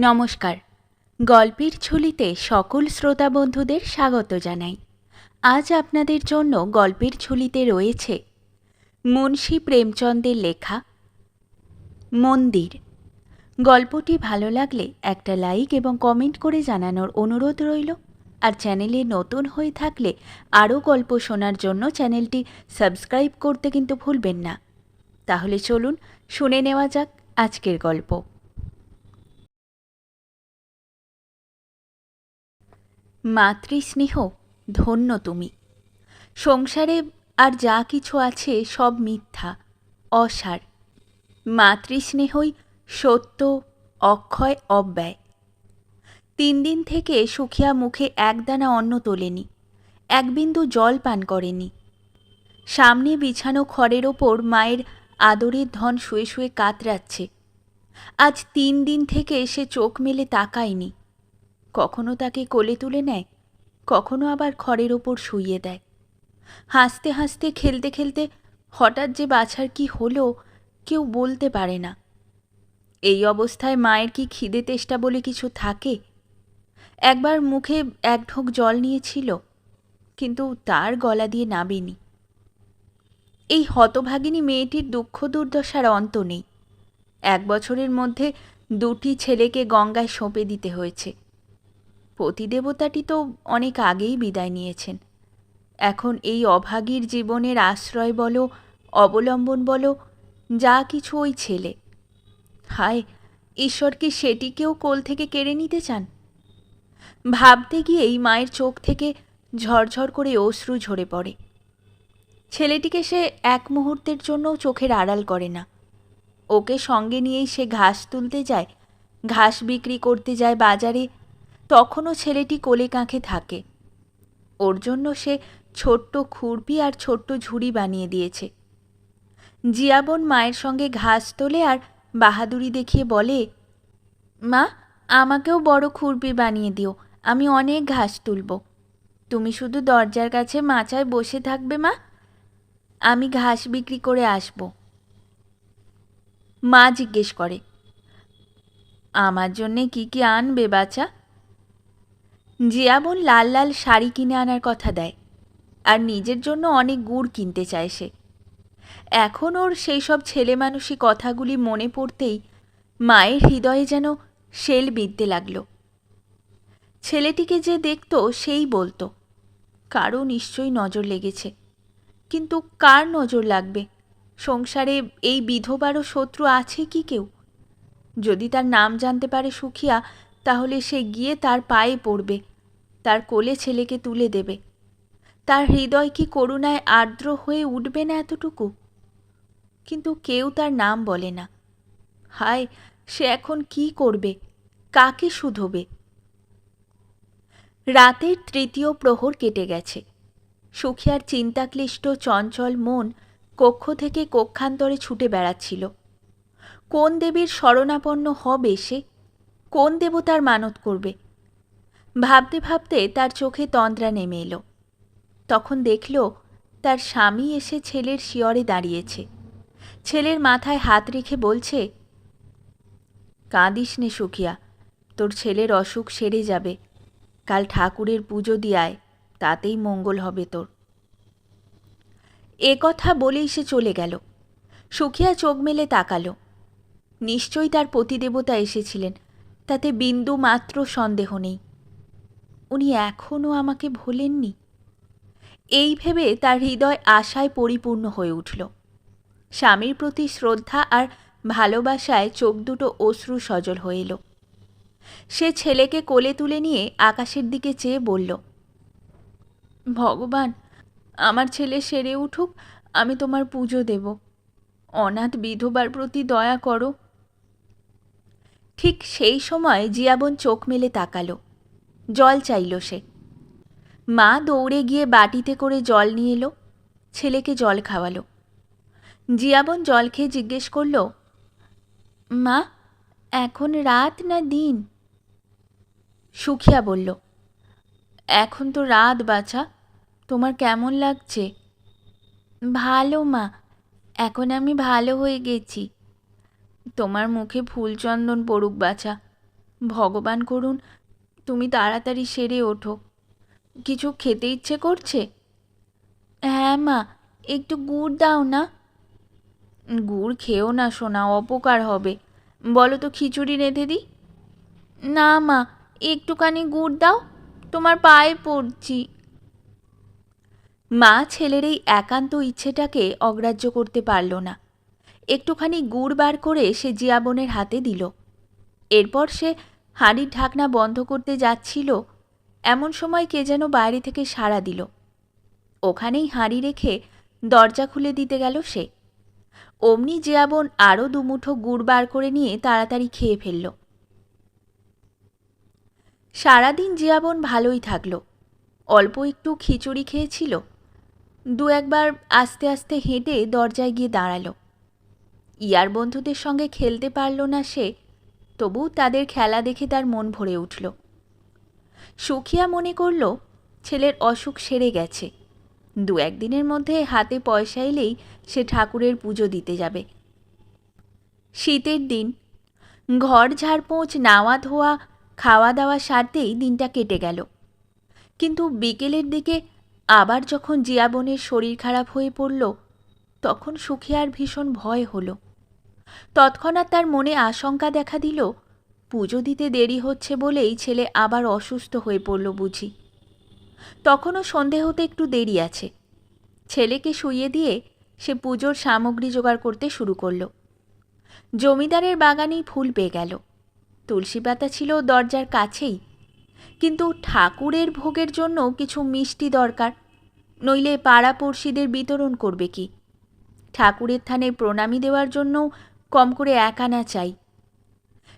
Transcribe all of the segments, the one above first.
নমস্কার। গল্পের ঝুলিতে সকল শ্রোতা বন্ধুদের স্বাগত জানাই। আজ আপনাদের জন্য গল্পের ঝুলিতে রয়েছে মুন্সী প্রেমচন্দের লেখা মন্দির। গল্পটি ভালো লাগলে একটা লাইক এবং কমেন্ট করে জানানোর অনুরোধ রইল। আর চ্যানেলে নতুন হয়ে থাকলে আরও গল্প শোনার জন্য চ্যানেলটি সাবস্ক্রাইব করতে কিন্তু ভুলবেন না। তাহলে চলুন শুনে নেওয়া যাক আজকের গল্প। মাতৃস্নেহ, ধন্য তুমি। সংসারে আর যা কিছু আছে সব মিথ্যা, অসার। মাতৃস্নেহই সত্য, অক্ষয়, অব্যয়। তিন দিন থেকে সুখিয়া মুখে একদানা অন্ন তোলেনি, এক বিন্দু জল পান করেনি। সামনে বিছানো খড়ের ওপর মায়ের আদরের ধন শুয়ে শুয়ে কাতরাচ্ছে। আজ তিন দিন থেকে সে চোখ মেলে তাকায়নি। কখনো তাকে কোলে তুলে নেয়, কখনো আবার খড়ের ওপর শুইয়ে দেয়। হাসতে হাসতে, খেলতে খেলতে হঠাৎ যে বাছার কি হলো কেউ বলতে পারে না। এই অবস্থায় মায়ের কি খিদে তেষ্টা বলে কিছু থাকে? একবার মুখে এক ঢোক জল নিয়েছিল, কিন্তু তার গলা দিয়ে নাবেনি এই হতভাগিনী মেয়েটির দুঃখ দুর্দশার অন্ত নেই। এক বছরের মধ্যে দুটি ছেলেকে গঙ্গায় সঁপে দিতে হয়েছে। পতিদেবতাটি তো অনেক আগেই বিদায় নিয়েছেন। এখন এই অভাগীর জীবনের আশ্রয় বলো, অবলম্বন বলো, যা কিছু ওই ছেলে। হায় ঈশ্বর কি সেটিকেও কোল থেকে কেড়ে নিতে চান? ভাবতে গিয়েই মায়ের চোখ থেকে ঝরঝর করে অশ্রু ঝরে পড়ে। ছেলেটিকে সে এক মুহূর্তের জন্যও চোখের আড়াল করে না। ওকে সঙ্গে নিয়েই সে ঘাস তুলতে যায়, ঘাস বিক্রি করতে যায় বাজারে তখনও ছেলেটি কোলে কাঁখে থাকে। ওর জন্য সে ছোট্ট খুরপি আর ছোট্ট ঝুড়ি বানিয়ে দিয়েছে। জিয়াবন মায়ের সঙ্গে ঘাস তোলে আর বাহাদুরি দেখিয়ে বলে, মা, আমাকেও বড় খুরপি বানিয়ে দিও, আমি অনেক ঘাস তুলব। তুমি শুধু দরজার কাছে মাচায় বসে থাকবে, মা। আমি ঘাস বিক্রি করে আসব। মা জিজ্ঞেস করে, আমার জন্যে কি কি আনবে বাচ্চা জিয়াবন লাল লাল শাড়ি কিনে আনার কথা দেয়, আর নিজের জন্য অনেক গুড় কিনতে চায় সে। এখন ওর সেই সব ছেলে মানুষই কথাগুলি মনে পড়তেই মায়ের হৃদয়ে যেন শেল বিঁধতে লাগল। ছেলেটিকে যে দেখত সেই বলতো কারও নিশ্চয়ই নজর লেগেছে, কিন্তু কার নজর লাগবে? সংসারে এই বিধবারও শত্রু আছে কি কেউ? যদি তার নাম জানতে পারে সুখিয়া, তাহলে সে গিয়ে তার পায়ে পড়বে। তার কোলে ছেলেকে তুলে দেবে। তার হৃদয় কি করুণায় আর্দ্র হয়ে উঠবে না এতটুকু? কিন্তু কেউ তার নাম বলে না। হায়, সে এখন কি করবে? কাকে শুধোবে? রাতের তৃতীয় প্রহর কেটে গেছে। সুখিয়ার চিন্তাক্লিষ্ট চঞ্চল মন কক্ষ থেকে কক্ষান্তরে ছুটে বেড়াচ্ছিল। কোন দেবীর শরণাপন্ন হবে সে? কোন দেবতার মানত করবে? ভাবতে ভাবতে তার চোখে তন্দ্রা নেমে এলো। তখন দেখল, তার স্বামী এসে ছেলের শিয়রে দাঁড়িয়েছে। ছেলের মাথায় হাত রেখে বলছে, কাঁদিস নে সুখিয়া, তোর ছেলের অসুখ সেরে যাবে। কাল ঠাকুরের পুজো দিয়ায় তাতেই মঙ্গল হবে তোর। এ কথা বলেই সে চলে গেল। সুখিয়া চোখ মেলে তাকালো। নিশ্চয়ই তার পতিদেবতা এসেছিলেন, তাতে বিন্দু মাত্র সন্দেহ নেই। উনি এখনও আমাকে ভোলেননি। এই ভেবে তার হৃদয় আশায় পরিপূর্ণ হয়ে উঠল। স্বামীর প্রতি শ্রদ্ধা আর ভালোবাসায় চোখ দুটো অশ্রু সজল হয়ে এলো। সে ছেলেকে কোলে তুলে নিয়ে আকাশের দিকে চেয়ে বলল, ভগবান, আমার ছেলে সেরে উঠুক, আমি তোমার পুজো দেব। অনাথ বিধবার প্রতি দয়া করো। ঠিক সেই সময় জিয়াবন চোখ মেলে তাকালো। জল চাইল সে। মা দৌড়ে গিয়ে বাটিতে করে জল নিয়ে এলো, ছেলেকে জল খাওয়ালো। জিয়াবন জল খেয়ে জিজ্ঞেস করল, মা, এখন রাত না দিন? সুখিয়া বলল, এখন তো রাত বাছা, তোমার কেমন লাগছে? ভালো, মা, এখন আমি ভালো হয়ে গেছি। তোমার মুখে ফুলচন্দন পড়ুক বাছা, ভগবান করুন তুমি তাড়াতাড়ি সেরে ওঠো। কিছু খেতে ইচ্ছে করছে? হ্যাঁ মা, একটু গুড় দাও না। গুড় খেও না সোনা, অপকার হবে। বলো তো খিচুড়ি রেঁধে দিই? না মা, একটুখানি গুড় দাও, তোমার পায়ে পড়ছি। মা ছেলের এই একান্ত ইচ্ছেটাকে অগ্রাহ্য করতে পারল না। একটুখানি গুড় বার করে সে জিয়াবনের হাতে দিল। এরপর সে হাঁড়ির ঢাকনা বন্ধ করতে যাচ্ছিল, এমন সময় কে যেন বাইরে থেকে সাড়া দিল। ওখানেই হাঁড়ি রেখে দরজা খুলে দিতে গেল সে। অমনি জিয়াবন আরও দুমুঠো গুড় বার করে নিয়ে তাড়াতাড়ি খেয়ে ফেলল। সারাদিন জিয়াবন ভালোই থাকল। অল্প একটু খিচুড়ি খেয়েছিল। দু একবার আস্তে আস্তে হেঁটে দরজায় গিয়ে দাঁড়াল। ইয়ার বন্ধুদের সঙ্গে খেলতে পারল না সে। তবু তাদের খেলা দেখে তার মন ভরে উঠল। সুখিয়া মনে করল, ছেলের অসুখ সেরে গেছে। দু একদিনের মধ্যে হাতে পয়সা এলেই সে ঠাকুরের পুজো দিতে যাবে। শীতের দিন, ঘর ঝাড়পোঁছ নাওয়া ধোয়া খাওয়া দাওয়া সারতেই দিনটা কেটে গেল। কিন্তু বিকেলের দিকে আবার যখন জিয়াবনের শরীর খারাপ হয়ে পড়ল, তখন সুখিয়ার ভীষণ ভয় হলো। তৎক্ষণাৎ তার মনে আশঙ্কা দেখা দিল, পুজো দিতে দেরি হচ্ছে বলেই ছেলে আবার অসুস্থ হয়ে পড়ল বুঝি। তখনও সন্ধে হতে একটু দেরি আছে। ছেলেকে শুইয়ে দিয়ে সে পুজোর সামগ্রী জোগাড় করতে শুরু করল। জমিদারের বাগানেই ফুল পেয়ে গেল। তুলসী পাতা ছিল দরজার কাছেই। কিন্তু ঠাকুরের ভোগের জন্য কিছু মিষ্টি দরকার, নইলে পাড়াপড়শিদের বিতরণ করবে কি? ঠাকুরের থানে প্রণামী দেওয়ার জন্য কম করে এক আনা চাই।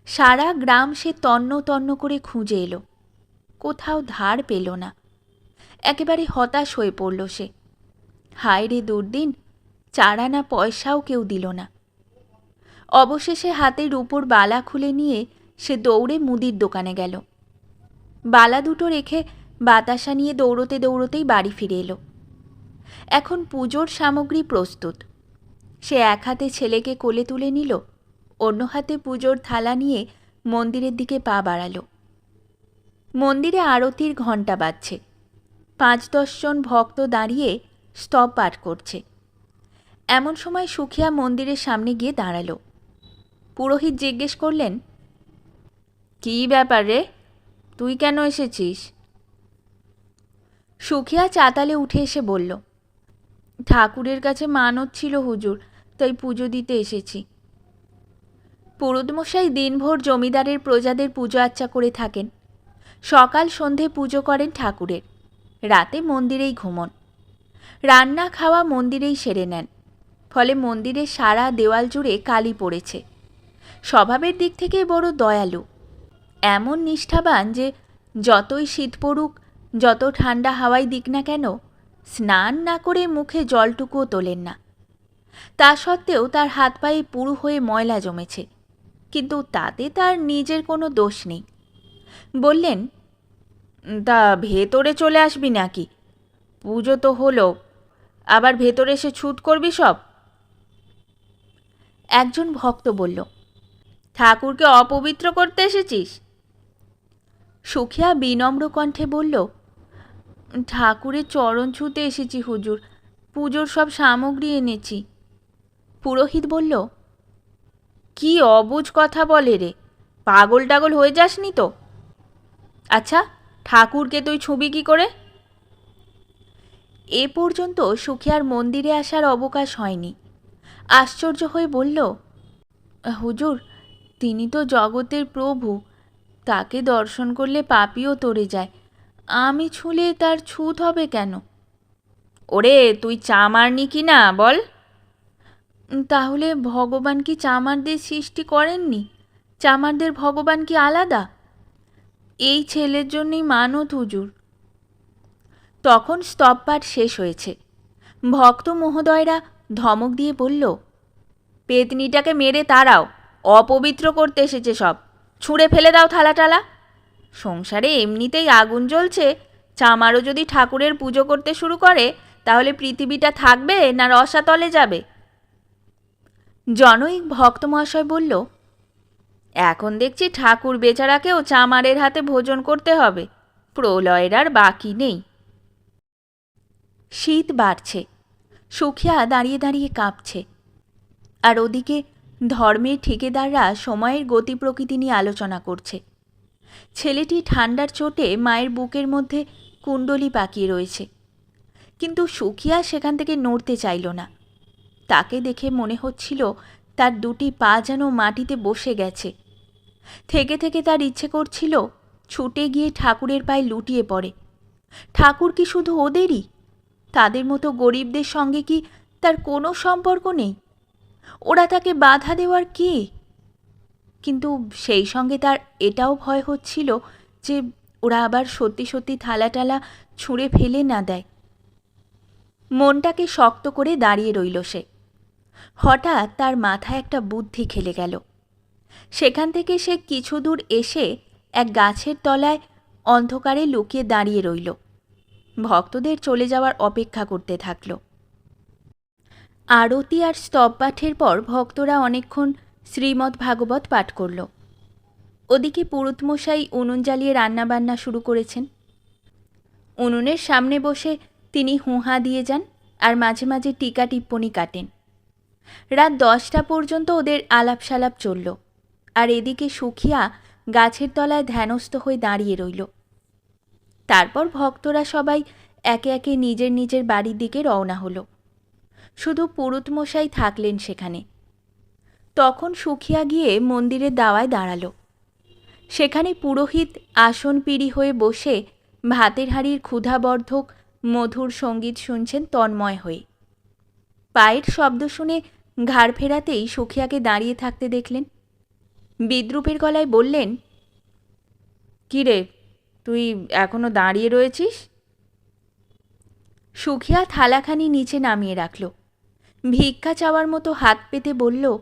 সারা গ্রাম সে তন্ন তন্ন করে খুঁজে এলো। কোথাও ধার পেল না। একেবারে হতাশ হয়ে পড়ল সে। হায় রে দুর্দিন, চার আনা পয়সাও কেউ দিল না। অবশেষে হাতের উপর বালা খুলে নিয়ে সে দৌড়ে মুদির দোকানে গেল। বালা দুটো রেখে বাতাসা নিয়ে দৌড়তে দৌড়তেই বাড়ি ফিরে এলো। এখন পুজোর সামগ্রী প্রস্তুত। সে এক হাতে ছেলেকে কোলে তুলে নিল, অন্য হাতে পুজোর থালা নিয়ে মন্দিরের দিকে পা বাড়ালো। মন্দিরে আরতির ঘণ্টা বাজছে। পাঁচ দশজন ভক্ত দাঁড়িয়ে স্তব পাঠ করছে। এমন সময় সুখিয়া মন্দিরের সামনে গিয়ে দাঁড়াল। পুরোহিত জিজ্ঞেস করলেন, কী ব্যাপার রে? তুই কেন এসেছিস? সুখিয়া চাতালে উঠে এসে বলল, ঠাকুরের কাছে মানত ছিল হুজুর তাই পুজো দিতে এসেছি। পুরুদমশাই দিনভর জমিদারের প্রজাদের পুজো আচ্চা করে থাকেন। সকাল সন্ধে পুজো করেন ঠাকুরের। রাতে মন্দিরেই ঘুমন। রান্না খাওয়া মন্দিরেই সেরে নেন। ফলে মন্দিরের সারা দেওয়াল জুড়ে কালি পড়েছে। স্বভাবের দিক থেকে বড় দয়ালু। এমন নিষ্ঠাবান যে যতই শীত পড়ুক, যত ঠান্ডা হাওয়াই দিক না কেন, স্নান না করে মুখে জলটুকুও তোলেন না। তা সত্ত্বেও তার হাত পায়ে পুরু হয়ে ময়লা জমেছে। কিন্তু তাতে তার নিজের কোনো দোষ নেই। বললেন, তা ভেতরে চলে আসবি নাকি? পুজো তো হলো। আবার ভেতরে এসে ছুট করবি সব? একজন ভক্ত বলল, ঠাকুরকে অপবিত্র করতে এসেছিস? সুখিয়া বিনম্র কণ্ঠে বলল, ঠাকুরের চরণ ছুতে এসেছি হুজুর। পুজোর সব সামগ্রী এনেছি। পুরোহিত বলল, কি অবুঝ কথা বলে রে পাগল টাগল হয়ে যাসনি তো। আচ্ছা ঠাকুরকে তুই ছবি কি করে? এ পর্যন্ত সুখিয়ার মন্দিরে আসার অবকাশ হয়নি। আশ্চর্য হয়ে বলল, হুজুর, তিনি তো জগতের প্রভু, তাকে দর্শন করলে পাপিও তরে যায়। আমি ছুলে তার ছুত হবে কেন? ওরে, তুই চামারনি কি না, বল। তাহলে ভগবান কি চামারদের সৃষ্টি করেননি? চামারদের ভগবান কি আলাদা? এই ছেলের জন্যই মানত হুজুর। তখন স্তবপাঠ শেষ হয়েছে। ভক্ত মহোদয়রা ধমক দিয়ে বলল, পেতনিটাকে মেরে তারাও অপবিত্র করতে এসেছে সব। ছুঁড়ে ফেলে দাও থালা টালা সংসারে এমনিতেই আগুন জ্বলছে। চামারও যদি ঠাকুরের পুজো করতে শুরু করে, তাহলে পৃথিবীটা থাকবে না রসাতলে যাবে? জনৈক ভক্তমহাশয় বলল, এখন দেখছি ঠাকুর বেচারাকেও চামারের হাতে ভোজন করতে হবে। প্রলয়ের আর বাকি নেই। শীত বাড়ছে। সুখিয়া দাঁড়িয়ে দাঁড়িয়ে কাঁপছে। আর ওদিকে ধর্মের ঠিকেদাররা সময়ের গতি প্রকৃতি নিয়ে আলোচনা করছে। ছেলেটি ঠান্ডার চোটে মায়ের বুকের মধ্যে কুণ্ডলি পাকিয়ে রয়েছে। কিন্তু সুখিয়া সেখান থেকে নড়তে চাইল না। তাকে দেখে মনে হচ্ছিল তার দুটি পা যেন মাটিতে বসে গেছে। থেকে থেকে তার ইচ্ছে করছিল ছুটে গিয়ে ঠাকুরের পায়ে লুটিয়ে পড়ে। ঠাকুর কি শুধু ওদেরই? তাদের মতো গরিবদের সঙ্গে কি তার কোনো সম্পর্ক নেই? ওরা তাকে বাধা দেওয়ার কে? কিন্তু সেই সঙ্গে তার এটাও ভয় হচ্ছিল যে ওরা আবার সত্যি সত্যি থালা টালা ছুঁড়ে ফেলে না দেয়। মনটাকে শক্ত করে দাঁড়িয়ে রইল সে। হঠাৎ তার মাথায় একটা বুদ্ধি খেলে গেল। সেখান থেকে সে কিছু দূর এসে এক গাছের তলায় অন্ধকারে লুকিয়ে দাঁড়িয়ে রইল। ভক্তদের চলে যাওয়ার অপেক্ষা করতে থাকল। আরতি আর স্তব পাঠের পর ভক্তরা অনেকক্ষণ শ্রীমদ্ ভাগবত পাঠ করল। ওদিকে পুরুতমশাই উনুন জ্বালিয়ে রান্নাবান্না শুরু করেছেন। উনুনের সামনে বসে তিনি হুঁহা দিয়ে যান আর মাঝে মাঝে টিকা টিপ্পনি কাটেন। রাত দশটা পর্যন্ত ওদের আলাপ সালাপ চলল। আর এদিকে সুখিয়া গাছের তলায় ধ্যানস্থ হয়ে দাঁড়িয়ে রইল। তারপর ভক্তরা সবাই একে একে নিজের নিজের বাড়ির দিকে রওনা হলো। শুধু পুরুতমশাই থাকলেন সেখানে। তখন সুখিয়া গিয়ে মন্দিরের দাওয়ায় দাঁড়াল। সেখানে পুরোহিত আসন পিড়ি হয়ে বসে ভাতের হাড়ির ক্ষুধাবর্ধক মধুর সংগীত শুনছেন তন্ময় হয়ে। পায়ের শব্দ শুনে ঘাড় ফেরাতেই সুখিয়াকে দাঁড়িয়ে থাকতে দেখলেন। বিদ্রুপের গলায় বললেন কী রে তুই এখনও দাঁড়িয়ে রয়েছিস? সুখিয়া থালাখানি নিচে নামিয়ে রাখল। ভিক্ষা চাওয়ার মতো হাত পেতে বলল,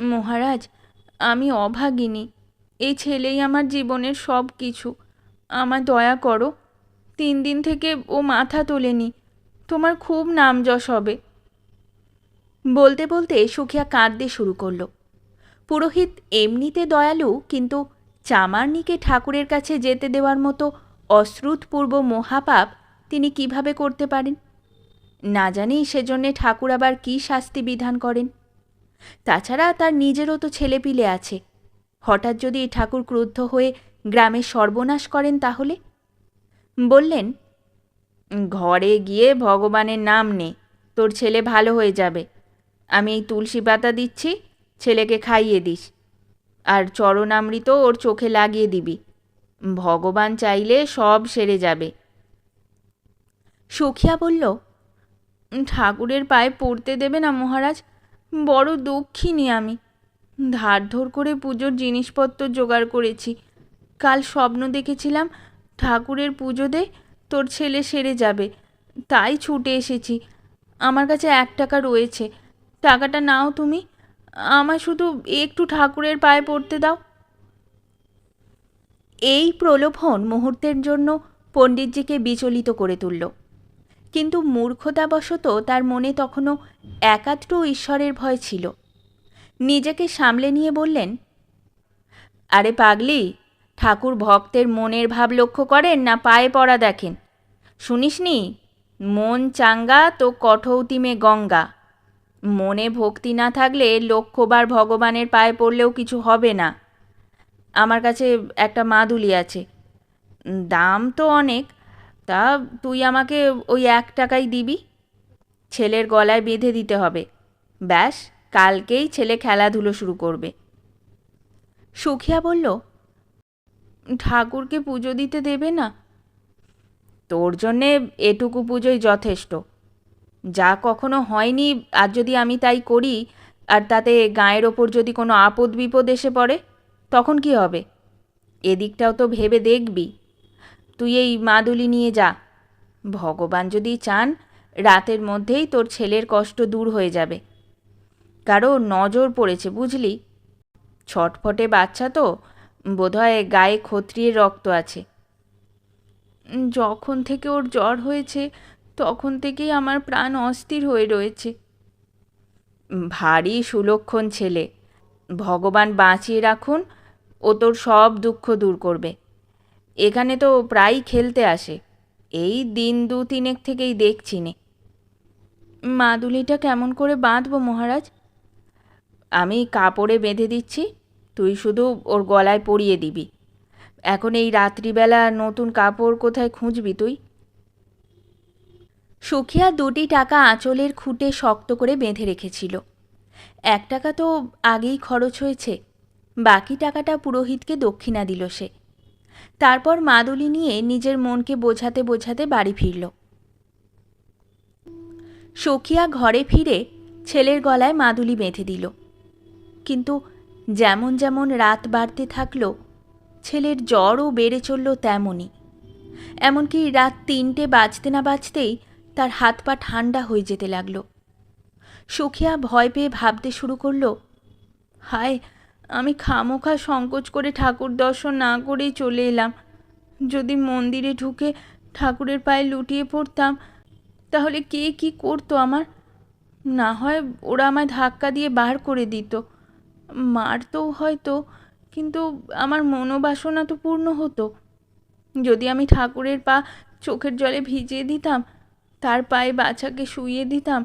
মহারাজ, আমি অভাগিনী। এই ছেলেই আমার জীবনের সব কিছু। আমার দয়া করো। তিন দিন থেকে ও মাথা তোলেনি। তোমার খুব নাম যশ হবে। বলতে বলতে সুখিয়া কাঁদতে শুরু করল। পুরোহিত এমনিতে দয়ালু, কিন্তু চামারনিকে ঠাকুরের কাছে যেতে দেওয়ার মতো অশ্রুতপূর্ব মহাপাপ তিনি কীভাবে করতে পারেন? না জানি সেজন্যে ঠাকুর আবার কী শাস্তি বিধান করেন? তাছাড়া তার নিজেরও তো ছেলেপিলে আছে। হঠাৎ যদি ঠাকুর ক্রুদ্ধ হয়ে গ্রামে সর্বনাশ করেন তাহলে? বললেন, ঘরে গিয়ে ভগবানের নাম নে, তোর ছেলে ভালো হয়ে যাবে। আমি এই তুলসী পাতা দিচ্ছি, ছেলেকে খাইয়ে দিস। আর চরণামৃত ওর চোখে লাগিয়ে দিবি। ভগবান চাইলে সব সেরে যাবে। সুখিয়া বলল, ঠাকুরের পায়ে পড়তে দেবে না মহারাজ? বড় দুঃখিনী আমি। ধার ধর করে পুজোর জিনিসপত্র জোগাড় করেছি। কাল স্বপ্ন দেখেছিলাম, ঠাকুরের পুজো দে তোর ছেলে সেরে যাবে। তাই ছুটে এসেছি। আমার কাছে এক টাকা রয়েছে। টাকাটা নাও তুমি। আমার শুধু একটু ঠাকুরের পায়ে পড়তে দাও। এই প্রলোভন মুহূর্তের জন্য পণ্ডিতজিকে বিচলিত করে তুলল। কিন্তু মূর্খতাবশত তার মনে তখনও একাত্র ঈশ্বরের ভয় ছিল। নিজেকে সামলে নিয়ে বললেন, আরে পাগলি, ঠাকুর ভক্তের মনের ভাব লক্ষ্য করেন না পায়ে পড়া দেখেন? শুনিসনি? মন চাঙ্গা তো কঠৌতিমে গঙ্গা। মনে ভক্তি না থাকলে লক্ষ্যবার ভগবানের পায়ে পড়লেও কিছু হবে না। আমার কাছে একটা মাদুলি আছে। দাম তো অনেক। তা তুই আমাকে ওই এক টাকাই দিবি। ছেলের গলায় বেঁধে দিতে হবে। ব্যাস, কালকেই ছেলে খেলাধুলো শুরু করবে। সুখিয়া বলল, ঠাকুরকে পুজো দিতে দেবে না? তোর জন্যে এটুকু পুজোই যথেষ্ট। যা কখনো হয়নি, আর যদি আমি তাই করি, আর তাতে গায়ের ওপর যদি কোনো আপদ বিপদ এসে পড়ে, তখন কি হবে? এদিকটাও তো ভেবে দেখবি। তুই এই মাদুলি নিয়ে যা। ভগবান যদি চান, রাতের মধ্যেই তোর ছেলের কষ্ট দূর হয়ে যাবে। কারও নজর পড়েছে, বুঝলি? ছটফটে বাচ্চা তো, বোধহয় গায়ে ক্ষত্রিয়ের রক্ত আছে। যখন থেকে ওর জ্বর হয়েছে তখন থেকেই আমার প্রাণ অস্থির হয়ে রয়েছে। ভারী সুলক্ষণ ছেলে, ভগবান বাঁচিয়ে রাখুন ও তোর সব দুঃখ দূর করবে। এখানে তো প্রায়ই খেলতে আসে, এই দিন দু তিনেক থেকেই দেখছি নে। মাদুলিটা কেমন করে বাঁধবো মহারাজ? আমি কাপড়ে বেঁধে দিচ্ছি, তুই শুধু ওর গলায় পরিয়ে দিবি। এখন এই রাত্রিবেলা নতুন কাপড় কোথায় খুঁজবি তুই? সুখিয়া দুটি টাকা আঁচলের খুঁটে শক্ত করে বেঁধে রেখেছিল। এক টাকা তো আগেই খরচ হয়েছে, বাকি টাকাটা পুরোহিতকে দক্ষিণা দিল সে। তারপর মাদুলি নিয়ে নিজের মনকে বোঝাতে বোঝাতে বাড়ি ফিরল। সখিয়া ঘরে ফিরে ছেলের গলায় মাদুলি বেঁধে দিল। কিন্তু যেমন যেমন রাত বাড়তে থাকল, ছেলের জ্বরও বেড়ে চলল তেমনই। এমনকি রাত তিনটে বাজতে না বাজতেই তার হাত পা ঠান্ডা হয়ে যেতে লাগল। সুখিয়া ভয় পেয়ে ভাবতে শুরু করল, হায়, আমি খামোখা সংকোচ করে ঠাকুর দর্শন না করেই চলে এলাম। যদি মন্দিরে ঢুকে ঠাকুরের পায়ে লুটিয়ে পড়তাম, তাহলে কে কি করতো আমার? না হয় ওরা আমায় ধাক্কা দিয়ে বার করে দিত। মারতো হয়তো, কিন্তু আমার মনোবাসনা তো পূর্ণ হতো। যদি আমি ঠাকুরের পা চোখের জলে ভিজিয়ে দিতাম তার পায়ে বাছাকে শুইয়ে দিতাম,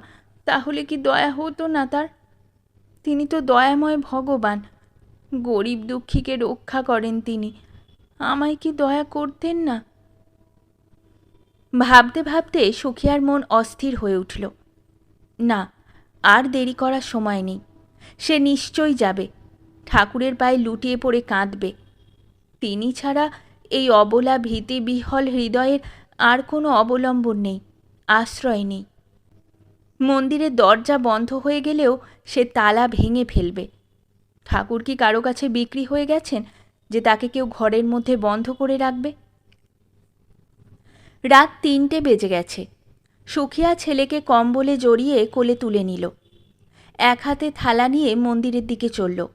তাহলে কি দয়া হতো না তার? তিনি তো দয়াময় ভগবান, গরিব দুঃখীকে রক্ষা করেন তিনি, আমায় কি দয়া করতেন না? ভাবতে ভাবতে সুখিয়ার মন অস্থির হয়ে উঠল। না, আর দেরি করার সময় নেই, সে নিশ্চয়ই যাবে, ঠাকুরের পায়ে লুটিয়ে পড়ে কাঁদবে। তিনি ছাড়া এই অবলা ভীতি বিহল হৃদয়ের আর কোনো অবলম্বন নেই। আশ্রয় নেই। মন্দিরের দরজা বন্ধ হয়ে গেলেও সে তালা ভেঙে ফেলবে। ঠাকুর কি কারও কাছে বিক্রি হয়ে গেছেন যে তাকে কেউ ঘরের মধ্যে বন্ধ করে রাখবে? রাত তিনটে বেজে গেছে। সুখিয়া ছেলেকে কম্বলে জড়িয়ে কোলে তুলে নিল। এক হাতে থালা নিয়ে মন্দিরের দিকে চলল।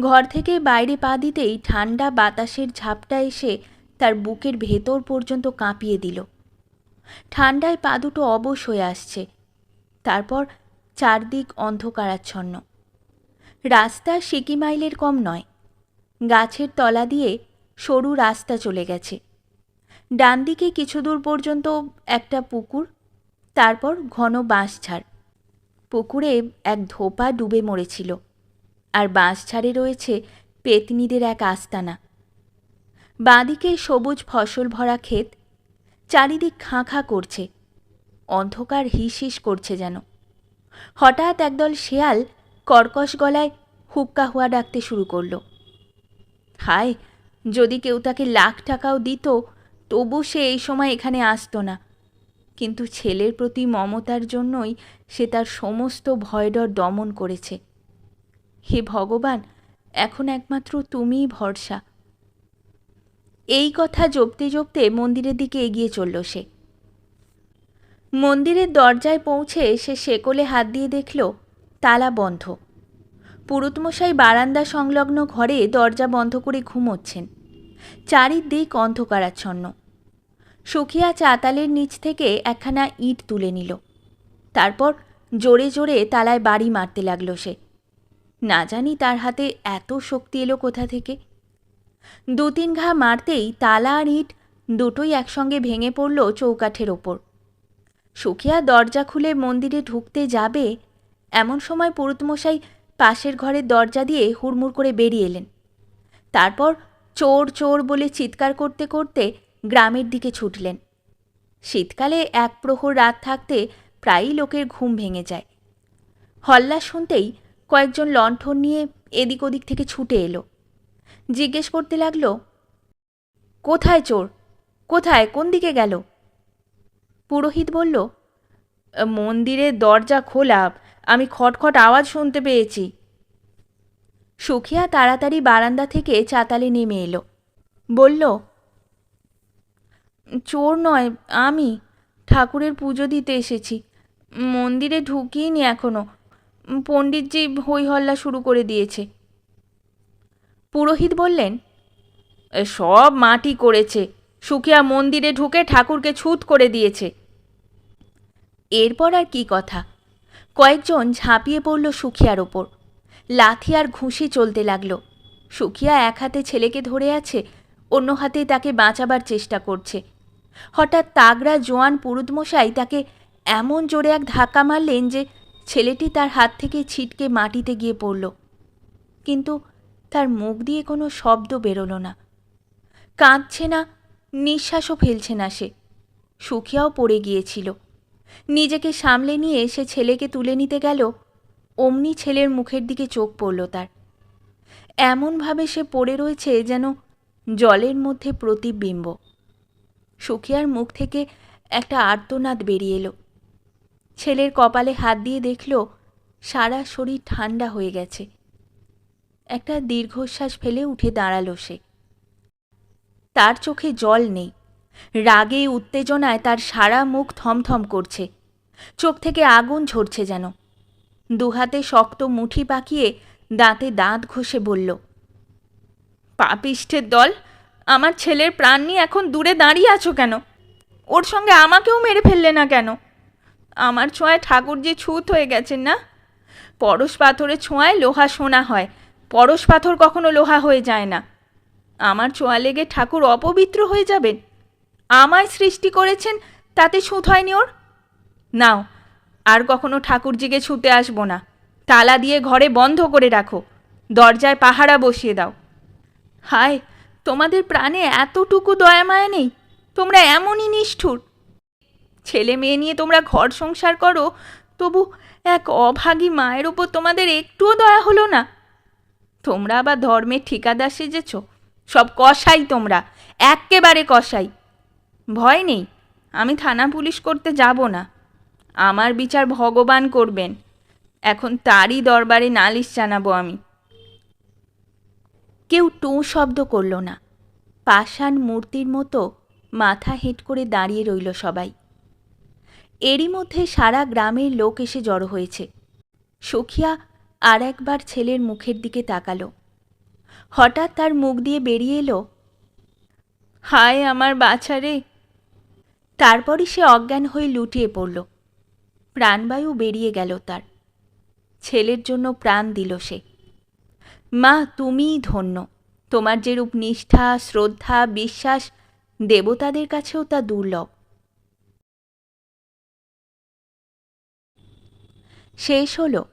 ঘর থেকে বাইরে পা দিতেই ঠান্ডা বাতাসের ঝাপটা এসে তার বুকের ভেতর পর্যন্ত কাঁপিয়ে দিল। ঠান্ডায় পা দুটো অবশ হয়ে আসছে। তারপর চারদিক অন্ধকারাচ্ছন্ন। রাস্তা সিকি মাইলের কম নয়। গাছের তলা দিয়ে সরু রাস্তা চলে গেছে। ডান দিকে কিছু দূর পর্যন্ত একটা পুকুর, তারপর ঘন বাঁশঝাড়। পুকুরে এক ধোপা ডুবে মরেছিল, আর বাঁশঝাড়ে রয়েছে পেতনিদের এক আস্তানা। বাঁদিকে সবুজ ফসল ভরা ক্ষেত চারিদিক খাঁ খাঁ করছে। অন্ধকার হিস করছে যেন। হঠাৎ একদল শেয়াল কর্কশ গলায় হুক্কা হুয়া ডাকতে শুরু করল। হায়, যদি কেউ তাকে লাখ টাকাও দিত, তবু সে এই সময় এখানে আসতো না। কিন্তু ছেলের প্রতি মমতার জন্যই সে তার সমস্ত ভয়ডর দমন করেছে। হে ভগবান, এখন একমাত্র তুমিই ভরসা। এই কথা জপতে জপতে মন্দিরের দিকে এগিয়ে চলল সে। মন্দিরের দরজায় পৌঁছে সে শেকলে হাত দিয়ে দেখল, তালা বন্ধ। পুরুতমশাই বারান্দা সংলগ্ন ঘরে দরজা বন্ধ করে ঘুমোচ্ছেন। চারিদিক অন্ধকারাচ্ছন্ন। সুখিয়া চাতালের নিচ থেকে একখানা ইট তুলে নিল। তারপর জোরে জোরে তালায় বাড়ি মারতে লাগল সে। না জানি তার হাতে এত শক্তি এলো কোথা থেকে। দু তিন ঘা মারতেই তালা আর ইট দুটোই একসঙ্গে ভেঙে পড়ল চৌকাঠের ওপর। সুখিয়া দরজা খুলে মন্দিরে ঢুকতে যাবে, এমন সময় পুরুতমশাই পাশের ঘরের দরজা দিয়ে হুড়মুড় করে বেরিয়ে এলেন। তারপর চোর চোর বলে চিৎকার করতে করতে গ্রামের দিকে ছুটলেন। শীতকালে এক প্রহর রাত থাকতে প্রায়ই লোকের ঘুম ভেঙে যায়। হল্লা শুনতেই কয়েকজন লণ্ঠন নিয়ে এদিক ওদিক থেকে ছুটে এলো। জিজ্ঞেস করতে লাগল, কোথায় চোর? কোথায়? কোন দিকে গেল? পুরোহিত বলল, মন্দিরের দরজা খোলা, আমি খটখট আওয়াজ শুনতে পেয়েছি। সুখিয়া তাড়াতাড়ি বারান্দা থেকে চাতালে নেমে এলো। বলল, চোর নয়, আমি ঠাকুরের পুজো দিতে এসেছি। মন্দিরে ঢুকিয়ে এখনও। পণ্ডিতজি হই হল্লা শুরু করে দিয়েছে। পুরোহিত বললেন সব মাটি করেছে। সুখিয়া মন্দিরে ঢুকে ঠাকুরকে ছুত করে দিয়েছে। এরপর আর কি কথা? কয়েকজন ঝাঁপিয়ে পড়ল সুখিয়ার ওপর। লাথি আর ঘুষি চলতে লাগল। সুখিয়া এক হাতে ছেলেকে ধরে আছে, অন্য হাতে তাকে বাঁচাবার চেষ্টা করছে। হঠাৎ তাগড়া জোয়ান পুরুতমশাই তাকে এমন জোরে এক ধাক্কা মারলেন যে ছেলেটি তার হাত থেকে ছিটকে মাটিতে গিয়ে পড়ল। কিন্তু তার মুখ দিয়ে কোনো শব্দ বেরোলো না। কাঁদছে না, নিঃশ্বাসও ফেলছে না সে। সুখিয়াও পড়ে গিয়েছিল। নিজেকে সামলে নিয়ে সে ছেলেকে তুলে নিতে গেল, অমনি ছেলের মুখের দিকে চোখ পড়ল তার। এমনভাবে সে পড়ে রয়েছে যেন জলের মধ্যে প্রতিবিম্ব। সুখিয়ার মুখ থেকে একটা আর্তনাদ বেরিয়ে এলো। ছেলের কপালে হাত দিয়ে দেখল, সারা শরীর ঠান্ডা হয়ে গেছে। একটা দীর্ঘশ্বাস ফেলে উঠে দাঁড়াল সে। তার চোখে জল নেই। রাগে, উত্তেজনায় তার সারা মুখ থমথম করছে। চোখ থেকে আগুন ঝরছে যেন। দুহাতে শক্ত মুঠি পাকিয়ে দাঁতে দাঁত ঘষে বলল, পাপিষ্ঠের দল, আমার ছেলের প্রাণ নিয়ে এখন দূরে দাঁড়িয়ে আছো কেন? ওর সঙ্গে আমাকেও মেরে ফেললে না কেন? আমার ছোঁয়ায় ঠাকুর যে ছুত হয়ে গেছেন না? পরশ পাথরের ছোঁয়ায় লোহা সোনা হয়। পরশ পাথর কখনো লোহা হয়ে যায় না। আমার চোয়া লেগে ঠাকুর অপবিত্র হয়ে যাবেন। আমায় সৃষ্টি করেছেন তাতে ছুঁত হয়নি ওর। নাও, আর কখনো ঠাকুরজিকে ছুঁতে আসব না। তালা দিয়ে ঘরে বন্ধ করে রাখো। দরজায় পাহারা বসিয়ে দাও। হায়, তোমাদের প্রাণে এতটুকু দয়া মায়া নেই। তোমরা এমনই নিষ্ঠুর। ছেলে মেয়ে নিয়ে তোমরা ঘর সংসার করো, তবু এক অভাগী মায়ের ওপর তোমাদের একটুও দয়া হলো না। তোমরা আবার ধর্মের ঠিকাদার সেজেছ? সব কষাই তোমরা, এক্কেবারে কষাই ভয় নেই, আমি থানা পুলিশ করতে যাব না। আমার বিচার ভগবান করবেন। এখন তারই দরবারে নালিশ জানাব আমি। কেউ টু শব্দ করল না। পাষাণ মূর্তির মতো মাথা হেঁট করে দাঁড়িয়ে রইল সবাই। এরই মধ্যে সারা গ্রামের লোক এসে জড়ো হয়েছে। সখিয়া আর একবার ছেলের মুখের দিকে তাকালো। হঠাৎ তার মুখ দিয়ে বেরিয়ে এলো, হায় আমার বাছারে তারপরই সে অজ্ঞান হয়ে লুটিয়ে পড়ল। প্রাণবায়ু বেরিয়ে গেল তার। ছেলের জন্য প্রাণ দিল সে। মা, তুমিই ধন্য। তোমার যেরূপ নিষ্ঠা, শ্রদ্ধা, বিশ্বাস, দেবতাদের কাছেও তা দুর্লভ। শেষ হলো।